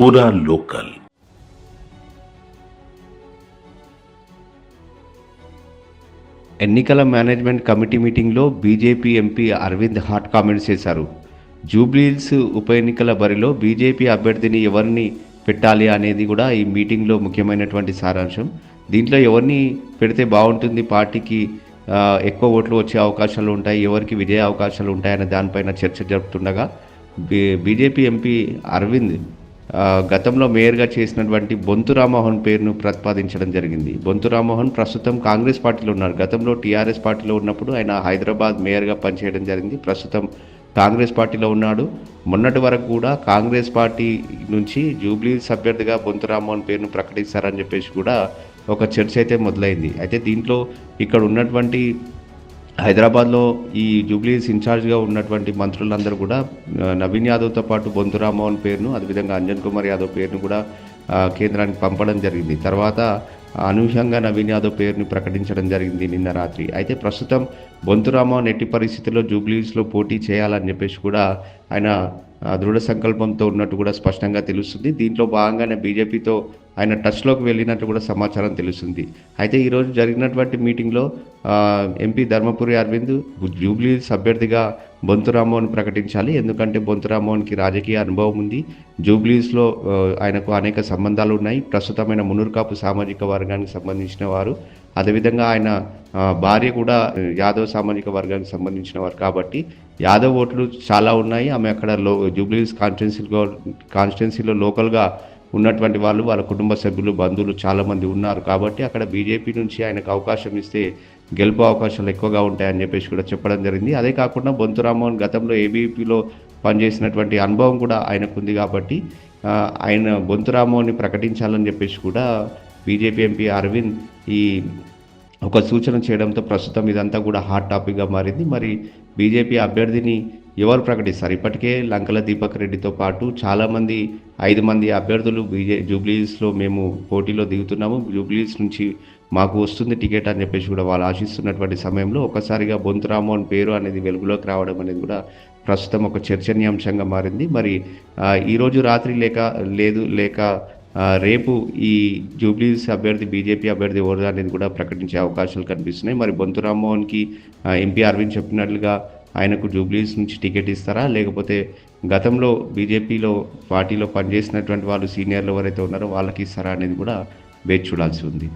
పూరా లోకల్ ఎన్నికల management committee మీటింగ్లో BJP MP Arvind hot comments చేశారు. జూబ్లీహిల్స్ ఉప ఎన్నికల బరిలో బీజేపీ అభ్యర్థిని ఎవరిని పెట్టాలి అనేది కూడా ఈ మీటింగ్లో ముఖ్యమైనటువంటి సారాంశం. దీంట్లో ఎవరిని పెడితే బాగుంటుంది పార్టీకి ఎక్కువ ఓట్లు వచ్చే అవకాశాలు ఉంటాయి ఎవరికి విజయ అవకాశాలు ఉంటాయనే దానిపైన చర్చ జరుపుతుండగా బీ బీజేపీ ఎంపీ అరవింద్ గతంలో మేయర్గా చేసినటువంటి బొంతు రామ్మోహన్ పేరును ప్రతిపాదించడం జరిగింది. బొంతు రామ్మోహన్ ప్రస్తుతం కాంగ్రెస్ పార్టీలో ఉన్నారు. గతంలో టీఆర్ఎస్ పార్టీలో ఉన్నప్పుడు ఆయన హైదరాబాద్ మేయర్గా పనిచేయడం జరిగింది. ప్రస్తుతం కాంగ్రెస్ పార్టీలో ఉన్నాడు. మొన్నటి వరకు కూడా కాంగ్రెస్ పార్టీ నుంచి జూబ్లీ అభ్యర్థిగా బొంతు రామ్మోహన్ పేరును ప్రకటిస్తారని చెప్పేసి కూడా ఒక చర్చ అయితే మొదలైంది. అయితే దీంట్లో ఇక్కడ ఉన్నటువంటి హైదరాబాద్లో ఈ జూబ్లీస్ ఇన్ఛార్జ్గా ఉన్నటువంటి మంత్రులందరూ కూడా నవీన్ యాదవ్తో పాటు బొంతు రామ్మోహన్ పేరును అదేవిధంగా అంజన్ కుమార్ యాదవ్ పేరును కూడా కేంద్రానికి పంపడం జరిగింది. తర్వాత అనూహ్యంగా నవీన్ యాదవ్ పేరుని ప్రకటించడం జరిగింది నిన్న రాత్రి. అయితే ప్రస్తుతం బొంతు రామ్మోహన్ ఎట్టి పరిస్థితుల్లో జూబ్లీస్లో పోటీ చేయాలని చెప్పేసి కూడా ఆయన దృఢ సంకల్పంతో ఉన్నట్టు కూడా స్పష్టంగా తెలుస్తుంది. దీంట్లో భాగంగానే బీజేపీతో ఆయన టచ్లోకి వెళ్ళినట్టు కూడా సమాచారం తెలుస్తుంది. అయితే ఈరోజు జరిగినటువంటి మీటింగ్లో ఎంపీ ధర్మపురి అరవింద్ జూబ్లీస్ అభ్యర్థిగా బొంతు రామ్మోహన్ ప్రకటించాలి. ఎందుకంటే బొంతు రామ్మోహన్కి రాజకీయ అనుభవం ఉంది. జూబ్లీస్లో ఆయనకు అనేక సంబంధాలు ఉన్నాయి. ప్రస్తుతమైన మునుర్కాపు సామాజిక వర్గానికి సంబంధించిన వారు. అదేవిధంగా ఆయన భార్య కూడా యాదవ్ సామాజిక వర్గానికి సంబంధించిన వారు కాబట్టి యాదవ్ ఓట్లు చాలా ఉన్నాయి. ఆమె అక్కడ లో జూబ్లీస్ కాన్స్టిట్యున్సీలో కాన్స్టిట్యున్సీలో లోకల్గా ఉన్నటువంటి వాళ్ళు వాళ్ళ కుటుంబ సభ్యులు బంధువులు చాలామంది ఉన్నారు కాబట్టి అక్కడ బీజేపీ నుంచి ఆయనకు అవకాశం ఇస్తే గెలుపు అవకాశాలు ఎక్కువగా ఉంటాయని చెప్పేసి కూడా చెప్పడం జరిగింది. అదే కాకుండా బొంతు రామ్మోహన్ గతంలో ఏబీపీలో పనిచేసినటువంటి అనుభవం కూడా ఆయనకు ఉంది కాబట్టి ఆయన బొంతు రామ్మోహన్ని ప్రకటించాలని చెప్పేసి కూడా బీజేపీ ఎంపీ అరవింద్ ఈ ఒక సూచన చేయడంతో ప్రస్తుతం ఇదంతా కూడా హాట్ టాపిక్గా మారింది. మరి బీజేపీ అభ్యర్థిని ఎవరు ప్రకటిస్తారు? ఇప్పటికే లంకల దీపక్ రెడ్డితో పాటు చాలామంది ఐదు మంది అభ్యర్థులు బీజే జూబ్లీస్లో మేము పోటీలో దిగుతున్నాము. జూబ్లీస్ నుంచి మాకు వస్తుంది టికెట్ అని చెప్పేసి కూడా వాళ్ళు ఆశిస్తున్నటువంటి సమయంలో ఒకసారిగా బొంతు పేరు అనేది వెలుగులోకి రావడం అనేది కూడా ప్రస్తుతం ఒక చర్చనీయాంశంగా మారింది. మరి ఈరోజు రాత్రి లేక లేదు లేక రేపు ఈ జూబ్లీస్ అభ్యర్థి బీజేపీ అభ్యర్థి ఎవరు అనేది కూడా ప్రకటించే అవకాశాలు కనిపిస్తున్నాయి. మరి బొంతు రామ్మోహన్కి ఎంపీ అరవింద్ చెప్పినట్లుగా ఆయనకు జూబ్లీస్ నుంచి టికెట్ ఇస్తారా? లేకపోతే గతంలో బీజేపీలో పార్టీలో పనిచేసినటువంటి వాళ్ళు సీనియర్లు ఎవరైతే ఉన్నారో వాళ్ళకి ఇస్తారా అనేది కూడా వేచి చూడాల్సి ఉంది.